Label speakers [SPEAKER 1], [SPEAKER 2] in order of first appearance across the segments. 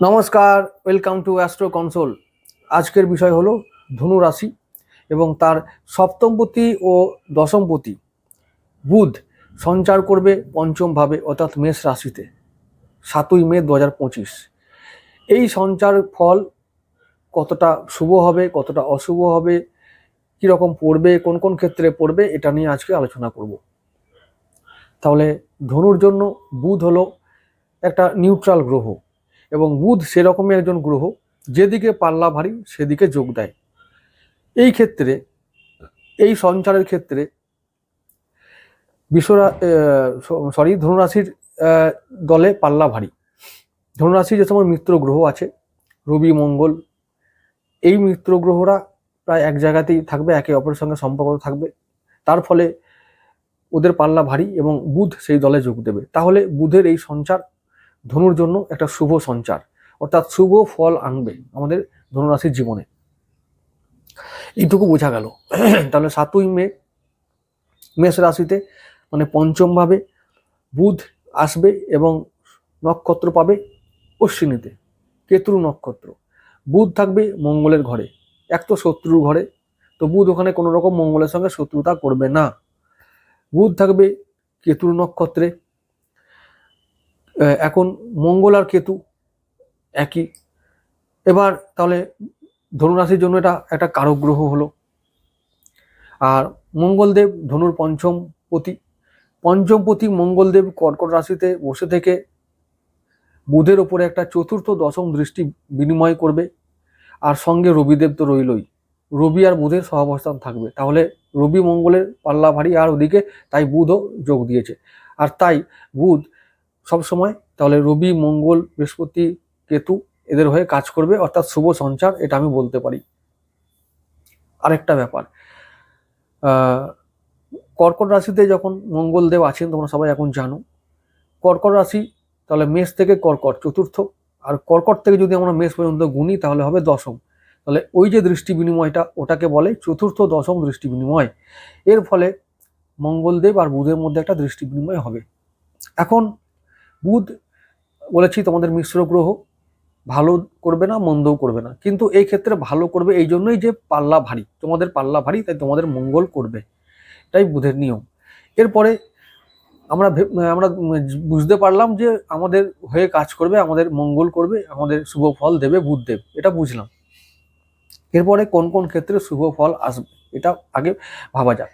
[SPEAKER 1] নমস্কার welcome to astro console আজকের বিষয় হলো ধনু রাশি এবং তার সপ্তমপতি ও দশমপতি বুধ সঞ্চার করবে পঞ্চমভাবে অর্থাৎ মেষ রাশিতে, সাতই মে দু হাজার পঁচিশ। এই সঞ্চার ফল কতটা শুভ হবে, কতটা অশুভ হবে, কীরকম পড়বে, কোন কোন ক্ষেত্রে পড়বে, এটা নিয়ে আজকে আলোচনা করব। তাহলে ধনুর জন্য বুধ হলো একটা নিউট্রাল গ্রহ এবং বুধ সেরকমই একজন গ্রহ, যেদিকে পাল্লা ভারী সেদিকে যোগ দেয়। এই ক্ষেত্রে, এই সঞ্চারের ক্ষেত্রে বিশ্বরা সরি ধনুরাশির দলে পাল্লা ভারী। ধনুরাশি যে সময় মিত্র গ্রহ আছে, রবি, মঙ্গল, এই মিত্র গ্রহরা প্রায় এক জায়গাতেই থাকবে, একে অপরের সঙ্গে সম্পর্ক থাকবে। তার ফলে ওদের পাল্লা ভারী এবং বুধ সেই দলে যোগ দেবে। তাহলে বুধের এই সঞ্চার ধনুর জন্য একটা শুভ সঞ্চার। অর্থাৎ শুভ ফল আনবে আমাদের ধনুরাশির জীবনে। এইটুকু বোঝা গেল। তাহলে সাতই মে, মেষ রাশিতে মানে পঞ্চমভাবে বুধ আসবে এবং নক্ষত্র পাবে অশ্বিনীতে কেতুর নক্ষত্র। বুধ থাকবে মঙ্গলের ঘরে, এক তো শত্রুর ঘরে, তো বুধ ওখানে কোনো রকম মঙ্গলের সঙ্গে শত্রুতা করবে না। বুধ থাকবে কেতুর নক্ষত্রে এখন মঙ্গল আর কেতু একই। এবার তাহলে ধনুরাশির জন্য এটা একটা কারক গ্রহ হলো। আর মঙ্গলদেব ধনুর পঞ্চম পতি পঞ্চম পতি মঙ্গলদেব কর্কট রাশিতে বসে থেকে বুধের ওপরে একটা চতুর্থ, দশম দৃষ্টি বিনিময় করবে। আর সঙ্গে রবিদেব তো রইলই। রবি আর বুধের সহাবস্থান থাকবে। তাহলে রবি মঙ্গলের পাল্লা ভারী, আর ওদিকে তাই বুধও যোগ দিয়েছে। আর তাই বুধ সবসময় তাহলে রবি, মঙ্গল, বৃহস্পতি, কেতু এদের হয়ে কাজ করবে, অর্থাৎ শুভ সঞ্চার, এটা আমি বলতে পারি। আরেকটা ব্যাপার কর্কট রাশিতে যখন মঙ্গলদেব আছেন, তোমরা সবাই এখন জানো। কর্কট রাশি, তাহলে মেষ থেকে কর্কট, চতুর্থ। আর কর্কট থেকে যদি আমরা মেষ পর্যন্ত গুনি, তাহলে হবে দশম। তাহলে ওই যে দৃষ্টি বিনিময়টা, ওটাকে বলে চতুর্থ, দশম দৃষ্টি বিনিময়। এর ফলে মঙ্গলদেব আর বুধের মধ্যে একটা দৃষ্টি বিনিময় হবে। এখন বুধ, বলেছি তোমাদের মিশ্র গ্রহ, ভালো করবে না, মন্দও করবে না। কিন্তু এই ক্ষেত্রে ভালো করবে এই জন্যই যে পাল্লা ভারী তোমাদের পাল্লা ভারী তাই তোমাদের মঙ্গল করবে। এটাই বুধের নিয়ম। এরপরে আমরা আমরা বুঝতে পারলাম যে আমাদের হয়ে কাজ করবে, আমাদের মঙ্গল করবে, আমাদের শুভ ফল দেবে বুধদেব, এটা বুঝলাম। এরপরে কোন কোন ক্ষেত্রে শুভ ফল আসবে, এটা আগে ভাবা যাক।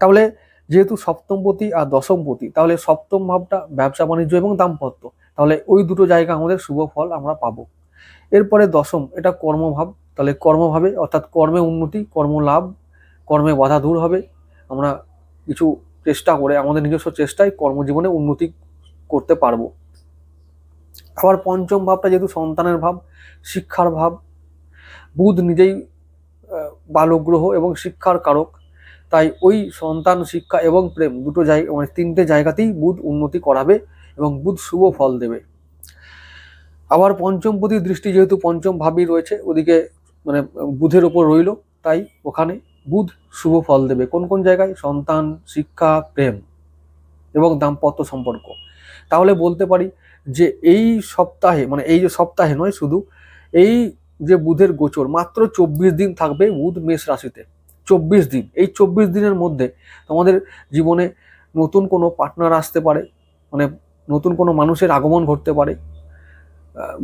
[SPEAKER 1] তাহলে যেহেতু সপ্তমপতি আর দশমপতি, তাহলে সপ্তম ভাবটা ব্যবসা বাণিজ্য এবং দাম্পত্য, তাহলে ওই দুটো জায়গা আমাদের শুভ ফল আমরা পাবো। এরপরে দশম, এটা কর্মভাব, তাহলে কর্মভাবে, অর্থাৎ কর্মে উন্নতি কর্ম লাভ কর্মে বাধা দূর হবে আমরা কিছু চেষ্টা করে আমাদের নিজস্ব চেষ্টায় কর্মজীবনে উন্নতি করতে পারব। আবার পঞ্চম ভাবটা যেহেতু সন্তানের ভাব শিক্ষার ভাব বুধ নিজেই আহ, বালক গ্রহ এবং শিক্ষার কারক তাই ওই সন্তান শিক্ষা এবং প্রেম দুটো জায়গা মানে তিনটে জায়গাতেই বুধ উন্নতি করাবে এবং বুধ শুভ ফল দেবে। আবার পঞ্চমপতি দৃষ্টি যেহেতু পঞ্চম ভাবই রয়েছে ওদিকে মানে বুধের ওপর রইল তাই ওখানে বুধ শুভ ফল দেবে। কোন কোন জায়গায়? সন্তান, শিক্ষা, প্রেম এবং দাম্পত্য সম্পর্ক। তাহলে বলতে পারি যে এই সপ্তাহে মানে এই যে সপ্তাহে নয় শুধু, এই যে বুধের গোচর, মাত্র চব্বিশ দিন থাকবে বুধ মেষ রাশিতে। চব্বিশ দিন। এই চব্বিশ দিনের মধ্যে তোমাদের জীবনে নতুন কোনো পার্টনার আসতে পারে মানে নতুন কোনো মানুষের আগমন ঘটতে পারে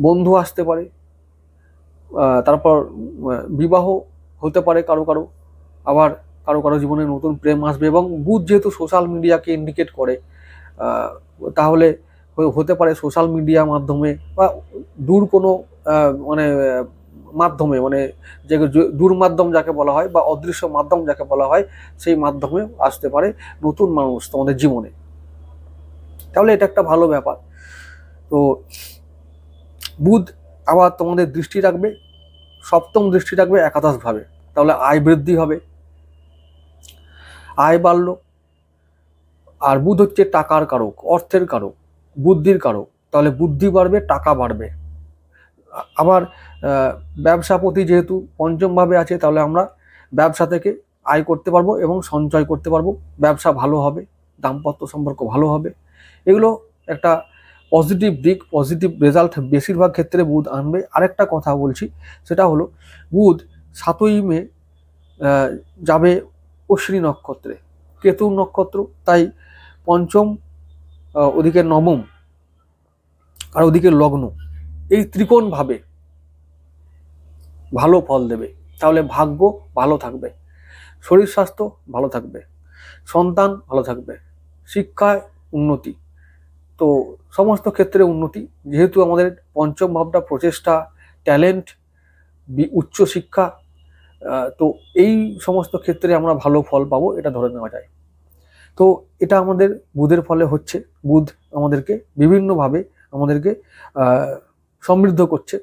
[SPEAKER 1] বন্ধু আসতে পারে তারপর বিবাহ হতে পারে কারও কারও। আবার কারও কারও জীবনে নতুন প্রেম আসবে এবং বুধ যেহেতু সোশ্যাল মিডিয়াকে ইন্ডিকেট করে তাহলে হতে পারে সোশ্যাল মিডিয়া মাধ্যমে বা দূর কোনো মানে মাধ্যমে মানে যে দূর মাধ্যম যাকে বলা হয় বা অদৃশ্য মাধ্যম যাকে বলা হয়, সেই মাধ্যমে আসতে পারে নতুন মানুষ তোমাদের জীবনে। তাহলে এটা একটা ভালো ব্যাপার। তো বুধ আবার তোমাদের দৃষ্টি রাখবে, সপ্তম দৃষ্টি রাখবে একাদশভাবে তাহলে আয় বৃদ্ধি হবে। আয় বাড়ল। আর বুধ হচ্ছে টাকার কারক, অর্থের কারক, বুদ্ধির কারক। তাহলে বুদ্ধি বাড়বে, টাকা বাড়বে। আবার ব্যবসাপতি যেহেতু পঞ্চমভাবে আছে, তাহলে আমরা ব্যবসা থেকে আয় করতে পারব এবং সঞ্চয় করতে পারব। ব্যবসা ভালো হবে, দাম্পত্য সম্পর্ক ভালো হবে। এগুলো একটা পজিটিভ দিক পজিটিভ রেজাল্ট বেশিরভাগ ক্ষেত্রে বুধ আনবে। আরেকটা কথা বলছি, সেটা হলো, বুধ সাতই মে যাবে অশ্বিনী নক্ষত্রে। কেতু নক্ষত্র, তাই পঞ্চম ওদিকে নবম আর ওদিকে লগ্ন। এই ত্রিকোণ ভাবে ভালো ফল দেবে। তাহলে ভাগ্য ভালো থাকবে, শরীর স্বাস্থ্য ভালো থাকবে, সন্তান ভালো থাকবে, শিক্ষায় উন্নতি। তো সমস্ত ক্ষেত্রে উন্নতি, যেহেতু আমাদের পঞ্চম ভাবটা প্রচেষ্টা, ট্যালেন্ট উচ্চ শিক্ষা তো এই সমস্ত ক্ষেত্রে আমরা ভালো ফল পাবো, এটা ধরে নেওয়া যায়। তো এটা আমাদের বুধের ফলে হচ্ছে। বুধ আমাদেরকে বিভিন্নভাবে আমাদেরকে সমৃদ্ধ করছে।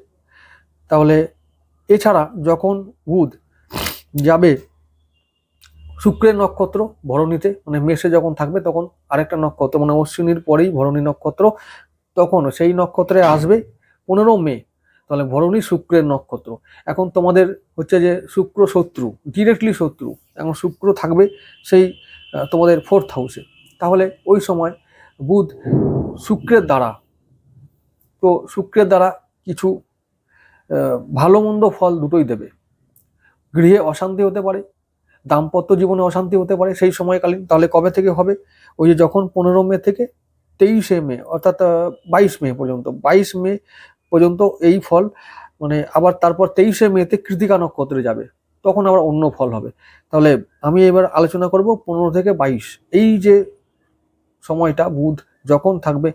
[SPEAKER 1] তাহলে এছাড়া যখন বুধ যাবে শুক্রের নক্ষত্র ভরণীতে মানে মেষে যখন থাকবে তখন আরেকটা নক্ষত্র মানে অশ্বিনীর পরেই ভরণী নক্ষত্র, তখন সেই নক্ষত্রে আসবে পনেরো মে। তাহলে ভরণী শুক্রের নক্ষত্র। এখন তোমাদের হচ্ছে যে শুক্র শত্রু ডিরেক্টলি শত্রু, এখন শুক্র থাকবে সেই তোমাদের ফোর্থ হাউসে তাহলে ওই সময় বুধ শুক্রের দ্বারা, তো শুক্রের দ্বারা কিছু ভালো মন্দ ফল দুটোই দেবে। গৃহে অশান্তি হতে পারে, দাম্পত্য জীবনে অশান্তি হতে পারে, সেই সময়কালীন, তাহলে কবে থেকে হবে? ওই যে যখন পনেরো মে থেকে তেইশে মে, অর্থাৎ বাইশ মে পর্যন্ত। বাইশ মে পর্যন্ত এই ফল মানে আবার তারপর তেইশে মেতে কৃতিকা নক্ষত্রে যাবে, তখন আবার অন্য ফল হবে। তাহলে আমি এবার আলোচনা করব পনেরো থেকে বাইশ। এই যে সময়টা, বুধ যখন থাকবে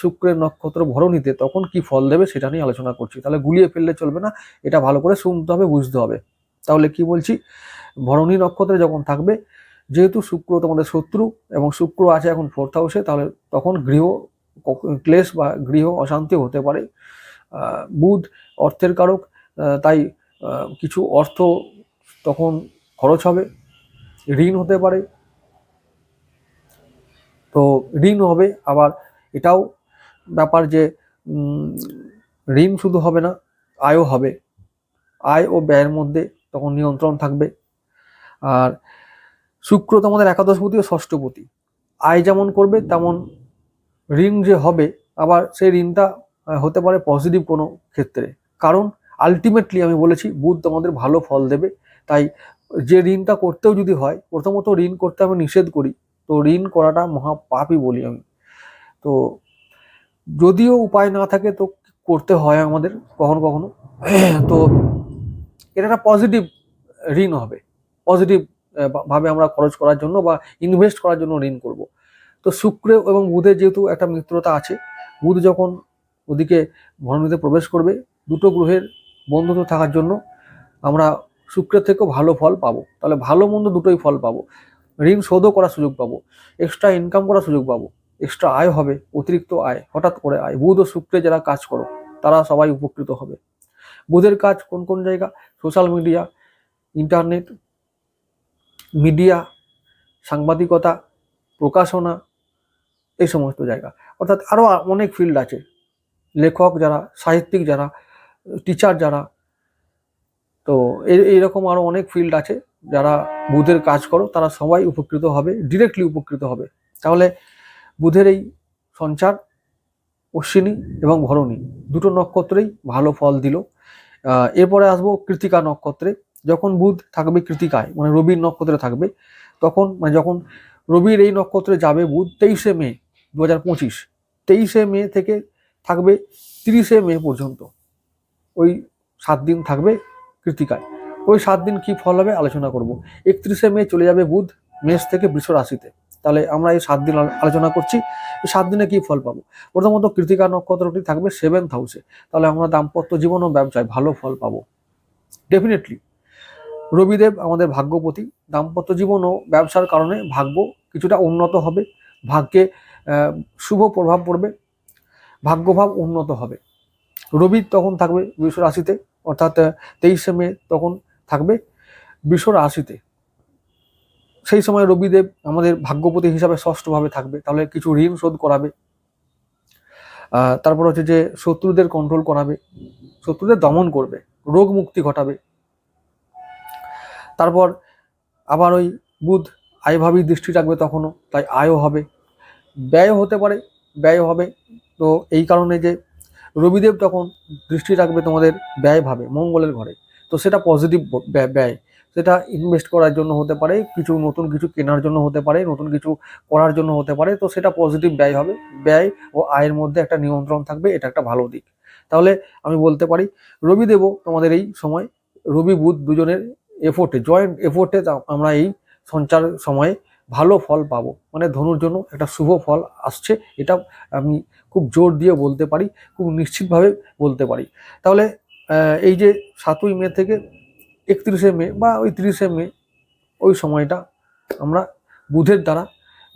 [SPEAKER 1] শুক্রের নক্ষত্র ভরণীতে, তখন কি ফল দেবে সেটা নিয়ে আলোচনা করছি। তাহলে গুলিয়ে ফেললে চলবে না, এটা ভালো করে শুনতে হবে, বুঝতে হবে। তাহলে কি বলছি? ভরণী নক্ষত্রে যখন থাকবে, যেহেতু শুক্র তোমাদের শত্রু এবং শুক্র আছে এখন ফোর্থ হাউসে, তাহলে তখন গৃহ ক্লেশ বা গৃহ অশান্তি হতে পারে। বুধ অর্থের কারক তাই কিছু অর্থ তখন খরচ হবে, ঋণ হতে পারে। তো ঋণ হবে, আবার এটাও ব্যাপার যে ঋণ শুধু হবে না, আয়ও হবে। আয় ও ব্যয়ের মধ্যে তখন নিয়ন্ত্রণ থাকবে। আর শুক্র তো তোমাদের একাদশপতি ও ষষ্ঠপতি। আয় যেমন করবে, তেমন ঋণ যে হবে, আবার সেই ঋণটা হতে পারে পজিটিভ কোনো ক্ষেত্রে। কারণ আলটিমেটলি আমি বলেছি, বুধ তোমাদের ভালো ফল দেবে। তাই যে ঋণটা করতেও যদি হয়, প্রথমত ঋণ করতে আমি নিষেধ করি। তো ঋণ করাটা মহাপাপই বলি আমি। তো যদিও উপায় না থাকে তো করতে হয় আমাদের কখনো কখনো। তো এটা একটা পজিটিভ ঋণ হবে। পজিটিভ ভাবে আমরা খরচ করার জন্য বা ইনভেস্ট করার জন্য ঋণ করব। তো শুক্র এবং বুধের যেহেতু একটা মিত্রতা আছে, বুধ যখন ওদিকে ভরণীতে প্রবেশ করবে। দুটো গ্রহের বন্ধুত্ব থাকার জন্য আমরা শুক্রের থেকেও ভালো ফল পাবো। তাহলে ভালো মন্দ দুটোই ফল পাবো। ঋণ শোধও করার সুযোগ পাবো। এক্সট্রা ইনকাম করার সুযোগ পাবো। এক্সট্রা আয় হবে, অতিরিক্ত আয়, হঠাৎ করে আয়। বুধ ও শুক্রে যারা কাজ করো, তারা সবাই উপকৃত হবে। বুধের কাজ কোন কোন জায়গা? সোশ্যাল মিডিয়া ইন্টারনেট মিডিয়া সাংবাদিকতা, প্রকাশনা, এই সমস্ত জায়গা। অর্থাৎ আরও অনেক ফিল্ড আছে। লেখক যারা, সাহিত্যিক যারা টিচার যারা, তো এই এইরকম আরও অনেক ফিল্ড আছে যারা বুধের কাজ করো, তারা সবাই উপকৃত হবে ডিরেক্টলি উপকৃত হবে। তাহলে বুধের এই সঞ্চার, অশ্বিনী এবং ভরণী দুটো নক্ষত্রেই ভালো ফল দিল। এরপরে আসব কৃতিকা নক্ষত্রে। যখন বুধ থাকবে কৃতিকায় মানে রবির নক্ষত্রে থাকবে, তখন মানে যখন রবির এই নক্ষত্রে যাবে বুধ, তেইশে মে দু হাজার পঁচিশ, তেইশে মে থেকে থাকবে তিরিশে মে পর্যন্ত। ওই সাত দিন থাকবে কৃতিকায়। ওই সাত দিন কি ফল হবে আলোচনা করব। একত্রিশে মে চলে যাবে বুধ, মেষ থেকে বৃষ রাশিতে। তাহলে আমরা এই সাত দিন আলোচনা করছি। এই সাত দিনে কি ফল পাবো? প্রথমত কৃতিকা নক্ষত্রটি থাকবে সেভেন্থ হাউসে তাহলে আমরা দাম্পত্য জীবন ও ব্যবসায় ভালো ফল পাবো। ডেফিনেটলি রবিদেব আমাদের ভাগ্যপতি। দাম্পত্য জীবন ও ব্যবসার কারণে ভাগ্য কিছুটা উন্নত হবে। ভাগ্যে শুভ প্রভাব পড়বে। ভাগ্যভাব উন্নত হবে। রবি তখন থাকবে বৃষ রাশিতে, অর্থাৎ তেইশে মে তখন থাকবে বৃষ রাশিতে। সেই সময় রবিদেব আমাদের ভাগ্যপতি হিসাবে ষষ্ঠভাবে থাকবে, তাহলে কিছু ঋণ শোধ করাবে। তারপর হচ্ছে যে শত্রুদের কন্ট্রোল করাবে, শত্রুদের দমন করবে, রোগ মুক্তি ঘটাবে। তারপর আবার ওই বুধ আয়ভাবী দৃষ্টি রাখবে তখনও, তাই আয়ও হবে। ব্যয় হতে পারে, ব্যয় হবে তো এই কারণে যে রবিদেব তখন দৃষ্টি রাখবে তোমাদের ব্যয় ভাবে মঙ্গলের ঘরে, তো সেটা পজিটিভ ব্যয় সেটা ইনভেস্ট করার জন্য হতে পারে, কিছু নতুন কিছু কেনার জন্য হতে পারে, নতুন কিছু করার জন্য হতে পারে, তো সেটা পজিটিভ ব্যয় হবে। ব্যয় ও আয়ের মধ্যে একটা নিয়ন্ত্রণ থাকবে, এটা একটা ভালো দিক। তাহলে আমি বলতে পারি, রবিদেবও তোমাদের এই সময় রবি বুধ দুজনের এফোর্টে জয়েন্ট এফোর্টে আমরা এই সঞ্চার সময়ে ভালো ফল পাবো। মানে ধনুর জন্য একটা শুভ ফল আসছে, এটা আমি খুব জোর দিয়ে বলতে পারি, খুব নিশ্চিতভাবে বলতে পারি। তাহলে এই যে সাতই মে থেকে একত্রিশে মে বা ওই তিরিশে মে, ওই সময়টা আমরা বুধের দ্বারা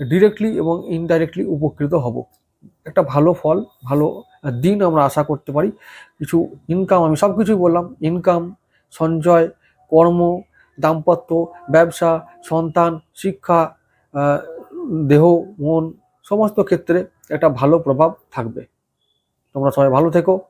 [SPEAKER 1] ডিরেক্টলি এবং ইনডাইরেক্টলি উপকৃত হব। একটা ভালো ফল, ভালো দিন আমরা আশা করতে পারি। কিছু ইনকাম আমি সব কিছুই বললাম ইনকাম সঞ্চয়, কর্ম, দাম্পত্য, ব্যবসা, সন্তান, শিক্ষা দেহ, মন, সমস্ত ক্ষেত্রে একটা ভালো প্রভাব থাকবে। তোমরা সবাই ভালো থেকো।